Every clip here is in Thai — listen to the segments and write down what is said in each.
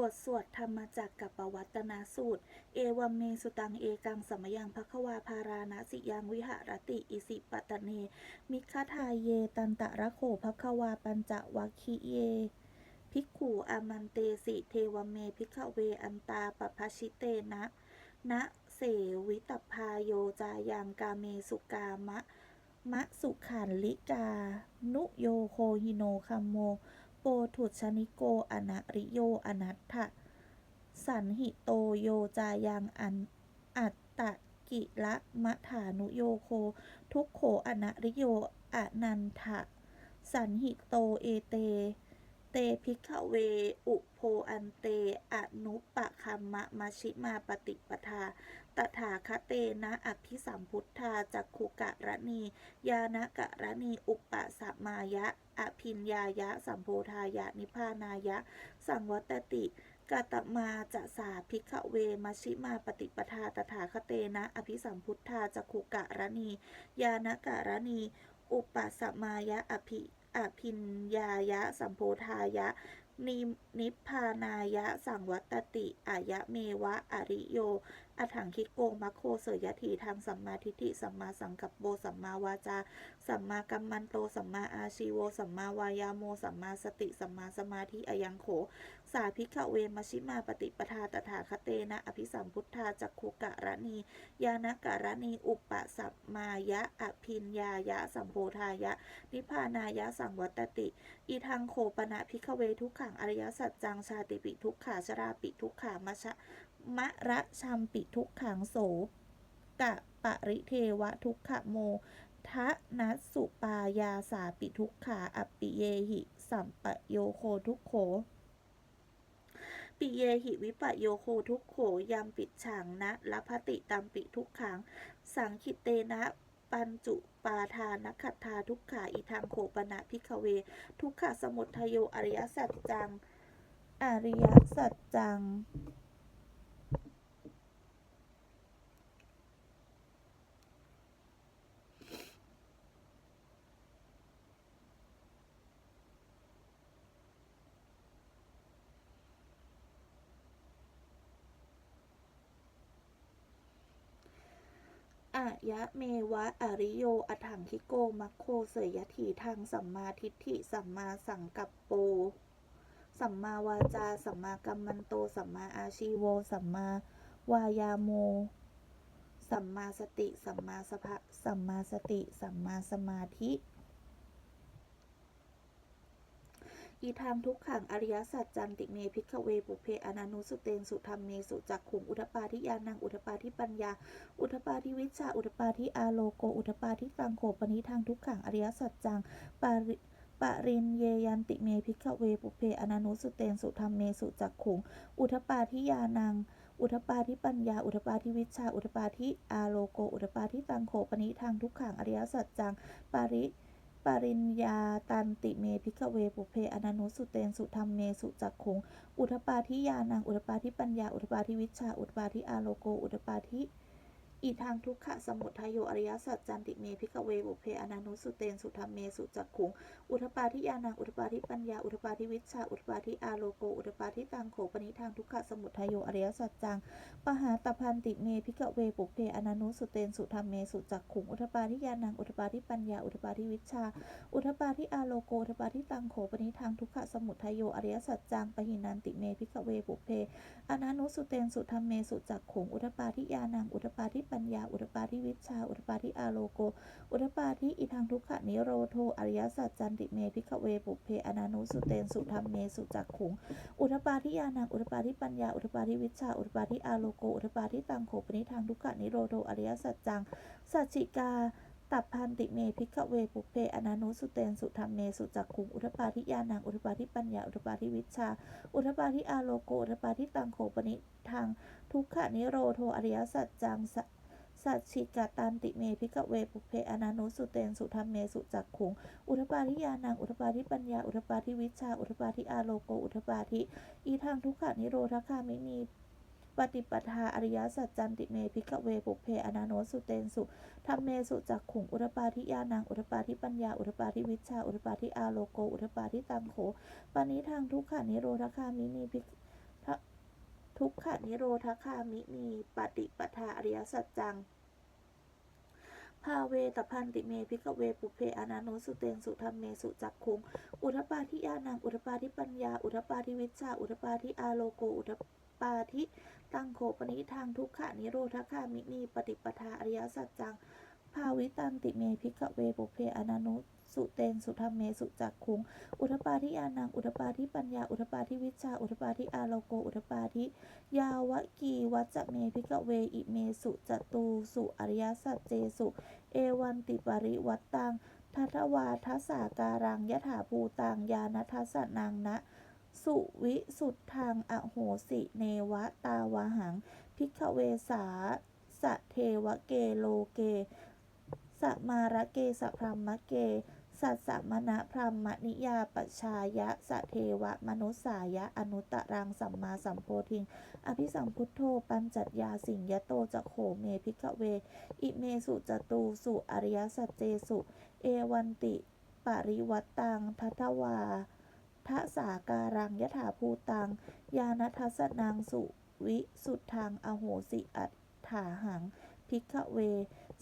บทสวดธรรมจักรกับปวัตนาสูตร เอวัมเมสุตังเอกังสมยังภควาพาราณสิยังวิหารติอิสิปตะเน มิคทายเยตันตะระโขภควาปัญจวัคคีเยภิกขุอามันเตสิเทวเมภิกขเวอันตาปภชิเตนะนะเสวิตพาโยจายังกาเมสุกามะมะสุขันลิกา นุโยโคหิโนคัมโม โปถุชนิโกอนะริโยอนัตถะสันหิโตโยจายังอันอัตตะกิละมะฐานุโยโค ทุกโขอนะริโยอนันทะ สันหิโตเอเต เตพิกเว อุโพอันเตอนุปะคัมมะมชิมาปฏิปทา ตถาคเตนะอภิสัมพุทธาจักขุกะระนียานะกะระนีอุปปะสัมมายะ อภินยายะ สัมโพธายะ นิพพานายะ สังวัตติกาตมาจะสาภิกขเวมชิมาปฏิปทาตถาคเตนะ อภิสัมพุทธาจักขุกะระนียานะกะระนีอุปปะสัมมายะ อภิอภินยายะ สัมโพธายะ นิพพานายะสังวัตติอายะเมวะ อริโยอถังคิโกมัคโคเสยถีทางสัมมาทิฏฐิสัมมาสังกัปโปสัมมาวาจา สัมมากัมมันโต สัมมาอาชีโว สัมมาวายาโม สัมมาสติ สัมมาสมาธิอยังโข สาภิกขเวมชิมาปฏิปทาตถาคเตนะ อภิสัมพุทธาจักขุกะระนียานะกะระนีอุปปะสัมมายะ อภินยายะ สัมโพธายะ นิพานายะ สังวัตติ อีทังโคปนะพิกขเวทุกขัง อริยสัจจัง ชาติปิทุกขาชราปิทุกขามะชะมะระชัมปิทุกขังโสกะปะริเทวะทุกขโมทะนัสสุปายาสาปิทุกขาอปปิเยหิ สัมปโยโคทุกโข ปิเยหิวิปโยโคทุกโขยามปิดฉางนะละพติตามปิทุกขัง สังคิเตนะปัญจุปาทานขัตธาทุกขาอีทางโขปนะพิกขเว ทุกขสมุทโยอริยสัจจัง อริยสัจจัง อายะเมวะอริโยอถังคิโกมัคโคเสยยถีทางสัมมาทิฏฐิสัมมาสังกัปโป สัมมาวาจา สัมมากัมมันโต สัมมาอาชีโว สัมมาวายาโม สัมมาสติ สัมมาสภะสัมมาสติ สัมมาสมาธิ อีทางทุกขังอริยสัจจันติเมพิกขเวปุเพอนานุสุเตนสุธรรมเมสุจักขุงอุทปาทิยานังอุทปาทิปัญญา อุทปาทิวิชา อุทปาทิอาโลโก อุทปาทิตังโขปนิทางทุกขังอริยสัจจัง ปาริปรินเยยันติเมพิกขเวปุเพอนานุสุเตนสุธรรมเมสุจักขุงอุทปาทิยานังอุทปาทิปัญญาอุทปาทิวิชชาอุทปาทิอาโลโกอุทปาทิตังโขปนิทางทุกขังอริยสัจจังปาริ ปริญญาตันติเมพิกเวปุเพอนานุสุเตนสุธรรมเมสุจักขุง อุทปาทิยานัง อุทปาทิปัญญา อุทปาทิวิชชาอุทปาทิอาโลโก อุทปาทิ อีทางทุกขะสมุทัยโยอริยสัจจันติเมพิกเวปุเพอนานุสุเตนสุธรรมเมสุจักขุง อุทปาทิยานังอุทปาทิปัญญาอุทปาทิวิชาอุทปาทิอาโลโกอุทปาทิตังโขปนิทางทุกขะสมุทัยโยอริยสัจจังปหาตพันติเมพิกเวปุเพอนานุสุเตนสุธรรมเมสุจักขุงอุทปาทิยานังอุทปาทิปัญญาอุทปาทิวิชา อุทปาทิอาโลโกอุทปาทิตังโขปนิทางทุกขะสมุทัยโยอริยสัจจังปหินันติเมพิกเวปุเพอนานุสุเตนสุธรรมเมสุจักขุงอุทปาทิยานังอุทปาทิปัญญา อุทปาทิวิชา อุทปาทิอาโลโก อุทปาทิอีทางทุกขะนิโรโทอริยสัจจันติเมพิกเวปุเพอนานุสุเตนสุธรรมเมสุจักขุงอุทปาทิยานังอุทปาทิปัญญาอุทปาทิวิชา อุทปาทิอาโลโกอุทปาทิตังโขปนิทางทุกขะนิโรโทอริยสัจจังสัจจิกาตับพันติเมพิกเวปุเพอนานุสุเตนสุธรรมเมสุจักขุงอุทปาทิยานังอุทปาทิปัญญาอุทปาทิวิชชาอุทปาทิอาโลโกอุทปาทิตังโขปนิทางทุกขะนิโรโทอริยสัจจัง สัจฉิกาตันติเมพิกเวปุเพอนานุสุเตนสุธรรมเมสุจักขุง อุทปาทิยานัง อุทปาทิปัญญา อุทปาทิวิชา อุทปาทิอาโลโก อุทปาทิอีทางทุกขะนิโรธคามินีปฏิปทาอริยสัจจันติเมพิกเวปุเพอนาโนสุเตนสุธรรมเมสุจักขุง อุทปาทิยานัง อุทปาทิปัญญา อุทปาทิวิชชาอุทปาทิอาโลโก อุทปาทิตังโขปณิทางทุกขานิโรธคามินีพิก ทุกขนิโรธคามิมีปฏิปทาอริยสัจจังภาเวตพันติเมพิกเวปุเพอนานุสุเตงสุธรรมเมสุจักคุง อุทปาทิยานัง อุทปาทิปัญญา อุทปาทิวิชชา อุทปาทิอาโลโก อุทปาทิตังโคปนิทางทุกขานิโรธคามินีปฏิปทาอริยสัจจัง ภาวิตันติเมพิกเวปุเพอนานุ สุเตงสุธรรมเม สุจักคุง อุทปาทิยานัง อุทปาทิปัญญา อุทปาทิวิชา อุทปาทิอาโลโก อุทปาทิยาวกีวัจจะเมพิกเวอิเมสุจตูสุอริยสัจเจสุ เอวันติปริวัตตังทัทวาทัสสาการังยถาภูตังยานัทัสสนังนะสุวิสุทธังอโหสิเนวะตาวาหัง พิกเวสาสะเทวะเกโลเกสมาระเกสพรหมเก สัสสมณะพรหมนิยาปชายะสะเทวะ มนุสายะ อนุตตรังสัมมาสัมโพธิง อภิสัมพุทโธ ปัญจัตยาสิงยโตจะโขเมพิกเว อิเมสุจตูสุอริยสัจเจสุ เอวันติปริวัตตังทัทวาทะสาการังยถาภูตัง ยานัทัสนังสุวิสุทธังอโหสิอัตถาหัง พิกเว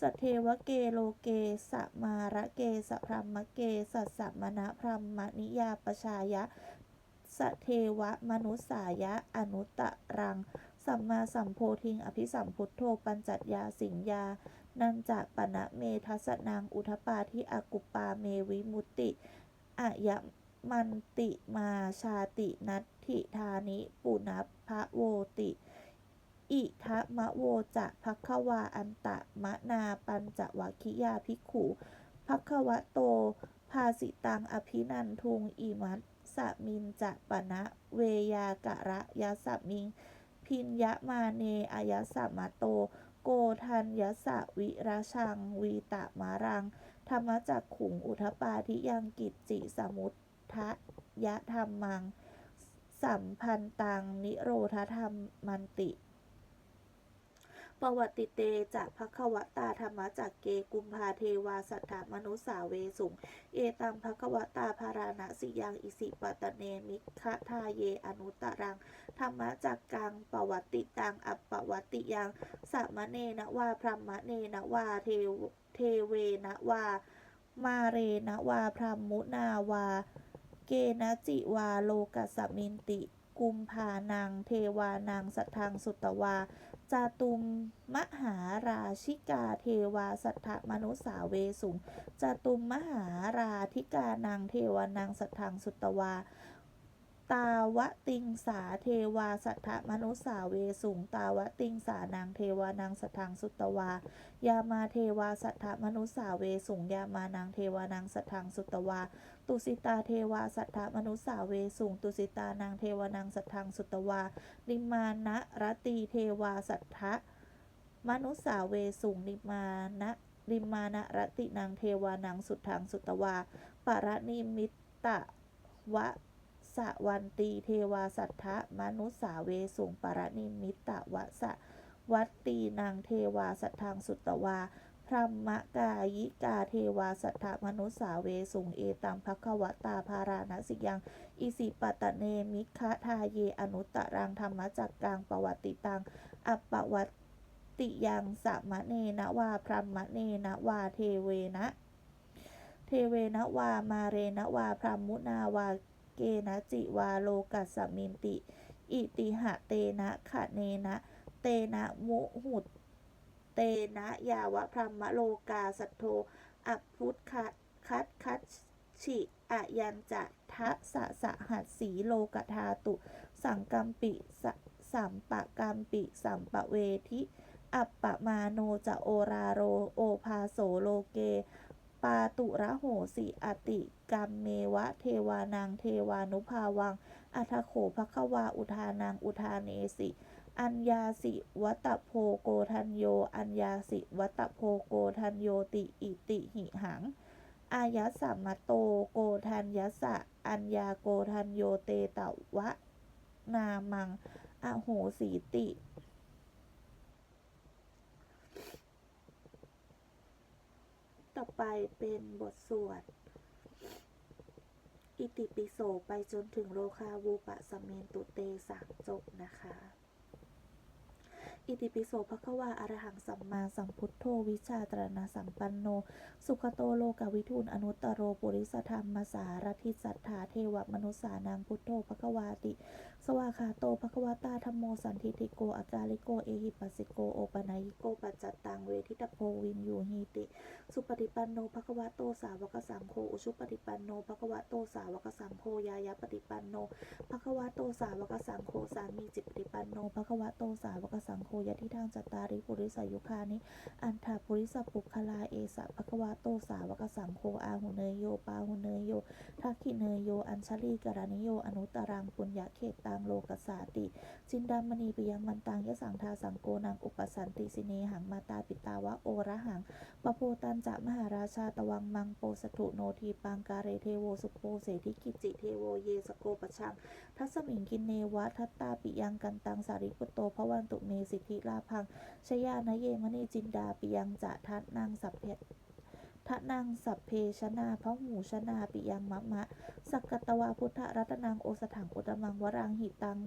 สเทวเกโลเกสมาระเกสพรหมเกสัสะมณะพรหมนิยาปชายะสเทวะมนุสายะอนุตตรัง สัมมาสัมโพธิง อภิสัมพุทโธปัญจัตยาสิงยา นันจะปณะเมทัสนังอุทปาทิอากุปาเมวิมุตติอายะมันติมาชาตินัตถิธานิปุณพะโวติ อิทะมะโวจะภักควาอันตะมะนาปัญจวัคคิยาภิกขุภักควะโต ภาสิตังอภินันทุงอิมัสสมินจะปณะเวยากะระยะสมิง พินยะมาเนอายะสะมะโต โกทันยะสะวิราชัง วีตะมารัง ธรรมจักขุงอุทปาทิยังกิจจิสมุททะยะธรรมัง สัมพันตังนิโรธธรรมมันติ ปวัติเตจะภควตาธรรมจักเกกุมภาเทวาสัทธามนุสาเวสุง เอตังภควตาภาราณสิยังอิสิปตะเนมิคะทาเยอนุตรังธรรมจักกังปวัติตังอัปปวัติยังสามเณนะวาพรหมเนนะวาเทเทเวนะวามาเรนะวาพรหมุนาวา เกนะจิวาโลกัสสมินติ กุมภานัง เทวานังสัทธังสุตวา จาตุมมหาราชิกาเทวาสัทธมนุสาเวสุงจาตุมมหาราธิกานางเทวานางสัทธังสุตวา ตาวติงสาเทวาสัทธมนุสาเวสุงตาวติงสานางเทวานังสัทธังสุตวายามาเทวาสัทธมนุสาเวสุงยามานางเทวานังสัทธังสุตวาตุสิตาเทวาสัทธมนุสาเวสุงตุสิตานางเทวานังสัทธังสุตวานิมานะรตีเทวาสัทธมนุสาเวสุงนิมานะนิมานะรตินางเทวานังสุทธังสุตวาปารนิมิตตะวะ สวันตีเทวาสัทธะมนุสาเวสุงปรนิมิตตะวะสะวัตตีนางเทวาสัทธังสุตตวาพรหมกายิกาเทวาสัทธมนุสาเวสุงเอตังภควตาภาราณสิยังอิสิปตะเนมิคะทาเยอนุตตรังธรรมจักกังปวัติตังอัปปวัตติยังสามะเนนะวาพรหมเนนะวาเทเวนะ เทเวนะวามาเรนะวาพรหมุนาวา เกนะจิวาโลกัสสมินติ อิติหะเตนะขะเนนะ เตนะมุหุตเตนะยาวะพรหมโลกาสัทโธอัพพุทธะคัดคัดฉิอะยันจะทะสะสะหัสสีโลกธาตุ สังกัมปิสสัมปะกัมปิสัมปะเวทิ อัปปะมาโนจะโอราโรโอภาโสโลเก ปาตุระโหสิอติ กัมเมวะเทวานังเทวานุภาวัง อัทโขภควาอุทานังอุทาเนสิ อัญญาสิวัตโพโกทันโย อัญญาสิวัตโพโกทันโยติอิติหิหัง อายะสัมมโตโกทันยสะ อัญญาโกทันโยเตตะวะ นามัง อโหสีติต่อไปเป็นบทสวด อิติปิโสไปจนถึงโลคาวูปะสมเมนตุเตสามจบนะคะ อิติปิโสภควาอรหังสัมมาสัมพุทโธวิชาตรณสัมปันโน สุขโตโลกวิทูลอนุตตโรปุริสธรรมสารทิสัทธาเทวมนุษสานังพุทโธภควาติ สวาคาโตภควตาธรรมโมสันทิติโกอากาลิโก เอหิปัสสิโก โอปนายิโก ปัจจตัง เวทิตโพวินยูหีติ สุปฏิปันโนภควโตสาวกสังโฆ อุชุปฏิปันโนภควโตสาวกสังโฆ ยายาปฏิปันโนภควโตสาวกสังโฆ สามีจิตปฏิปันโนภควโตสาวกสังโฆยะทิทางจตตาริปุริสายุคานิ อันถาปุริสปุคลาเอสะภควโตสาวกสังโฆ อาหุเนยโย ปาหุเนยโยทักขิเนยโย อัญชลีกรณิโย อนุตตรังปุญญเขตตังโลกสาติ จินดามณีปิยังมันตังยะสังทาสังโกนังอุปสันติสิเนหังมาตาปิตาวะโอระหังปโพตันจะมหาราชาตวังมังโปสถุโนทีปังการเรเทโวสุโปเสธิกิจิเทโวเยสโกปชังทัสมิงกินเนวะทัตตาปิยังกันตังสาริปุตโตพระวันตุเมสิทธิลาพังชยานเยมณีจินดาปิยังจะทัดนางสัพเพ ทะนางสัพเพชนาพระหูชนาปิยังมะมะ สักกตวาพุทธรัตนังโอสถังอุตมังวรังหิตัง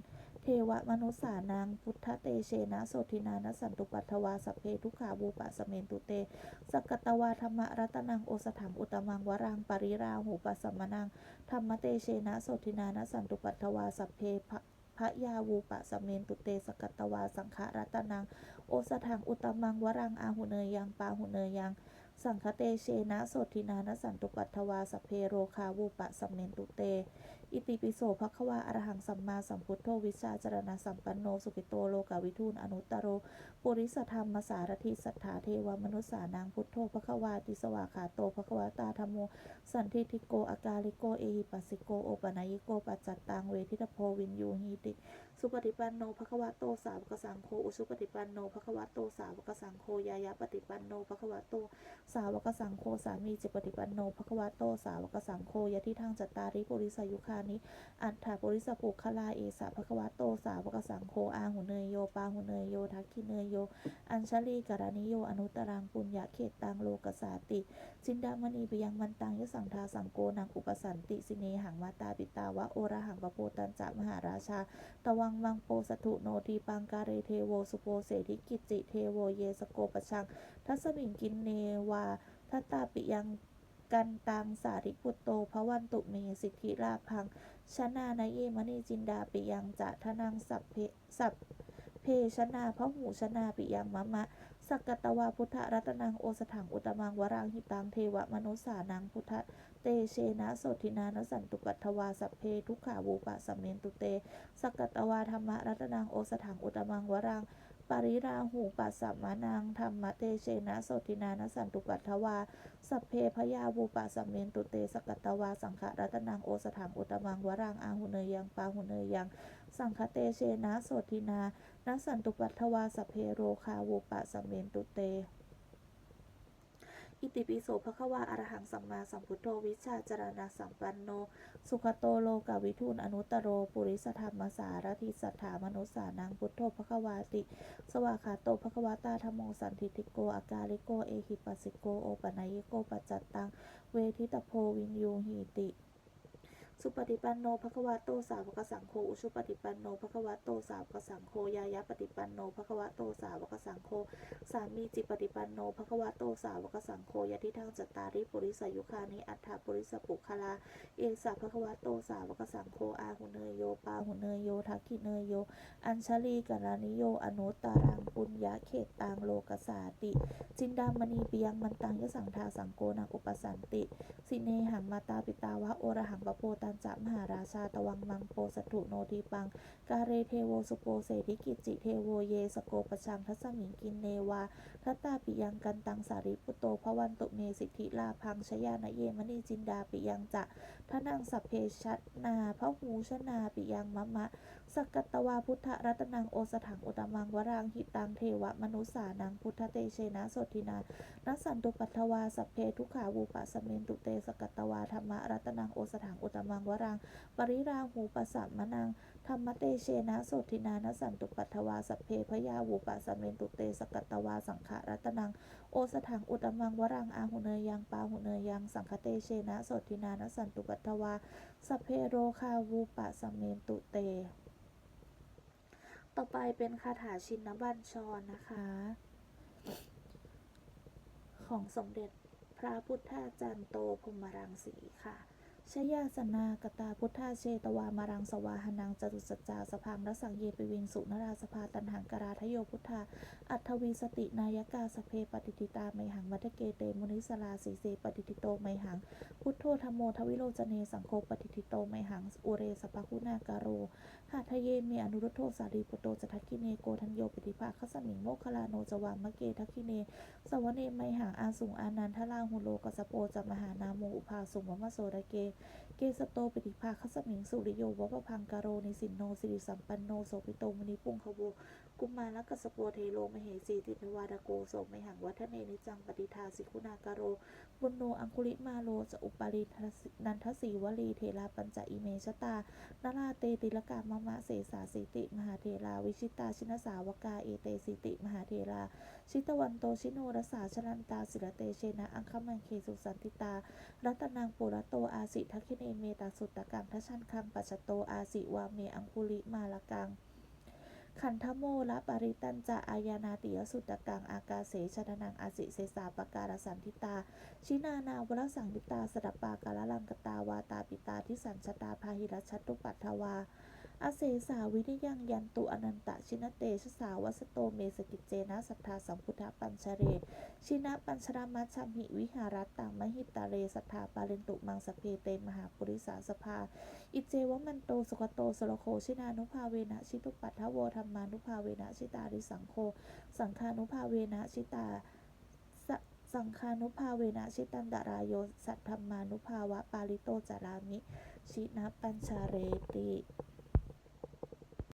เทวมนุสานังพุทธเตเชนะโสทินานสันตุปัทถวาสัพเพทุขาบูปะสเมนตุเต สักตวาธรรมรัตนังโอสถังอุตมังวรังปริราหูปัสสมนังธรรมเตเชนะโสทินานสันตุปัทถวาสัพเพพะพระยาวูปะสเมนตุเตสกตวาสังฆรัตนัง โอสถังอุตมังวรังอาหุเนยยังปาหุเนยยัง สังคเตเชนะโสทินานสันตุปัทถวาสเพโรคาวูปะสเมเนตุเต อิติปิโสภควาอรหังสัมมาสัมพุทโธวิชาจรณะสัมปันโนสุขิโตโลกาวิทูลอนุตตโร ปุริสธรรมสารทิสัทธาเทวมนุษสานังพุทโธภควาติสวาขาโตภควาตาธรรมโม สันทิทิโกอากาลิโกเอหิปัสสิโกโอปนายิโกปัจจัตตังเวทิตโพวินยูหีติ สุปฏิปันโนภควะโตสาวกสังโฆอุชุปฏิปันโนภควะโตสาวกสังโฆยายาปฏิปันโนภควะโตสาวกสังโฆสามีจิปฏิปันโนภควะโตสาวกสังโฆยะที่ทางจัตตาริปุริสายุคานิอัฏฐปุริสปุคลาเอสะภควะโตสาวกสังโฆอาหุเนยโยปาหุเนยโยทักขิเนยโย อัญชลีกรณิโยอนุตรังปุญญาเขตตังโลกสาติ จินดามณีปยังมันตังยสังทาสังโกนังอุปสันติสิเนหังมาตาปิตาวะโอระหังปโปตันจะมหาราชาตวังวังโปสถุโนทีปังการเรเทโวสุโปเสธิกิจจิเทโวเยสโกปชัง ทัสมิงกินเนวาทัตตาปิยังกันตังสาริปุตโตพระวันตุเมสิทธิลาพังชนานาเยมณีจินดาปิยังจะทนังสัพเพสัพ เพชนาพระหูชนาปิยังมะมะ สักกตวาพุทธรัตนังโอสถังอุตมังวรังหิตังเทวมนุสานังพุทธเตเชนะโสทินานสันตุปัทถวาสัพเพทุกขาวูปะสัมเมนตุเต สักกตวาธรรมรัตนังโอสถังอุตมังวรังปริราหูปัสสัมมานังธรรมเตเชนะโสทินานสันตุปัทถวา สัพเพพยาวูปะสัมเมนตุเตสกตตวาสังฆรัตนังโอสถังอุตมังวรังอาหุเนยังปาหุเนยัง สังฆเตเชนะโสทินานัสันตุปัทวาสเพโรคาวูปะสัมเมนตุเต อิติปิโสภควาอรหังสัมมาสัมพุทโธวิชาจารณะสัมปันโน สุขโตโลกาวิทูลอนุตโร ปุริสธรรมสารทิสัทธามนุสานังพุทโธภควาติ สวาขาโตภควตาธรรมโมสันทิติโกอากาลิโกเอหิปัสสิโกโอปนายโกปัจจัตตัง เวทิตโพวินยูหีติ สุปฏิปันโนภควโตสาวกสังโฆอุชุปฏิปันโนภควโตสาวกสังโฆยายาปฏิปันโนภควโตสาวกสังโฆสามีจิปฏิปันโนภควโตสาวกสังโฆยะทิทางจตตาริปุริสายุคานิอัฏฐปุริสปุคลาเอสะภควโตสาวกสังโฆอาหุเนยโยปาหุเนยโยทักขิเนยโย อัญชลีกรณิโยอนุตตรังปุญญเขตตังโลกสาติ จินดามณีเปิยังมันตังยสังทาสังโกนังอุปสันติ สิเนหังมาตาปิตาวะโอระหังปโปตันจะมหาราชาตวังมังโปสถุโนทีปัง กาเรเทโวสุโปเสธิกิจจิเทโวเยสโกปชังทัสมิงกินเนวา ทัตตาปิยังกันตังสาริปุโตพระวันตุเมสิทธิลาพังชยานเยมณีจินดาปิยังจะทนังสัพเพชนาพระหูชนาปิยังมะมะ สกกตวาพุทธรัตนังโอสถังอุตมังวรังหิตังเทวมนุสานังพุทธเตเชนะสทินานัสันตุปัทถวาสัพเพทุขาวูปะสมเมนตุเตสกกตวาธรรมรัตนังโอสถังอุตมังวรังปริราหูปสัมมนังธรรมเตเชนะสทินานสันตุปัทถวาสัพเพพยาวูปะสมเมนตุเตสกกตวาสังขารัตนังโอสถังอุตมังวรังอาหุเนยยังปาหุเนยยังสังคเตเชนะสทินานสันตุปัทถวาสัพเพโรคาวูปะสมเมนตุเต ต่อไปเป็นคาถาชินบัญชรนะคะ ของสมเด็จพระพุทธาจารย์โตพรหมรังสีค่ะ ชยาสนากตาพุทธาเชตวามารังสวาหนังจตุสัจจาสพังรสังเยปิวิงสุนราสภาตันหังกราทโยพุทธา อัทวีสตินายกาสเพปฏิติตาไมหังมัทเกเตมุนิสลาสีเสปฏิติโตไมหัง พุทโธธโมทวิโรจเนสังโฆปฏิติโตไมหัง อุเรสปะคุณาการโรหาทะเยเมอนุรุตโธสารีปุโตจทักกิเนโกทัญโยปฏิภาคสมิงโมคลาโนจวามะเกทักกิเน สวเนไมหังอาสุงอานันทลาหุโลกสโปจมหานาโมอุภาสุงวมะโสระเกเกสโตปฏิภาคสมิงสุริโยวะปพังกาโรนิสินโนสิริสัมปันโนโสปิโตมุนิปุงคโว กุมารกัสโปเทโลมเหสีติภวาดโกโสมหังวัฒเนนิจังปฏิทาสิกุณากาโรบุญโนอังคุลิมาโลจะอุปารินันทสีวลีเทราปัญจอิเมชตานาราเตติลกามะมะเสสาสิติ มหาเทราวิชิตาชินสาวกาเอเตสิติ มหาเทราชิตวันโตชิโนรสาชลันตาศิรเตเชนะอังคมังเคสุสันติตา รัตนังปุระโตอาสิทักขิเนเมตาสุตตะกังทัชชันคังปัจจโตอาสิวาเมอังคุลิมาลกัง ขันธโมละปริตันจะอายานาติยสุตตะกัง อากาเสชนานังอาสิเสสาปการสันทิตา ชินานาวรสังนิตาสดับปากาลลังกตาวาตาปิตาทิสัญชตาพาหิรัชตุปัทธวา อาเสสาวินิยังยันตุอนันตะชินเตชสาวัสโตเมสกิจเจนะสัทธาสัมพุทธปัญชเร ชินะปัญชรามัชชมิวิหารัตตังมหิตาเรสัทธาปาเลนตุมังสเพเตมหาปุริสาสภา อิเจวมันโตสุขโตสโลโคชินานุภาเวนะชิตุปัททโวธรรมานุภาเวนะชิตาริสังโฆสังฆานุภาเวนะชิตาสังฆานุภาเวนะชิตันดารายโยสัทธรรมานุภาวะปาลิโตจารามิ ชินะปัญชาเรติ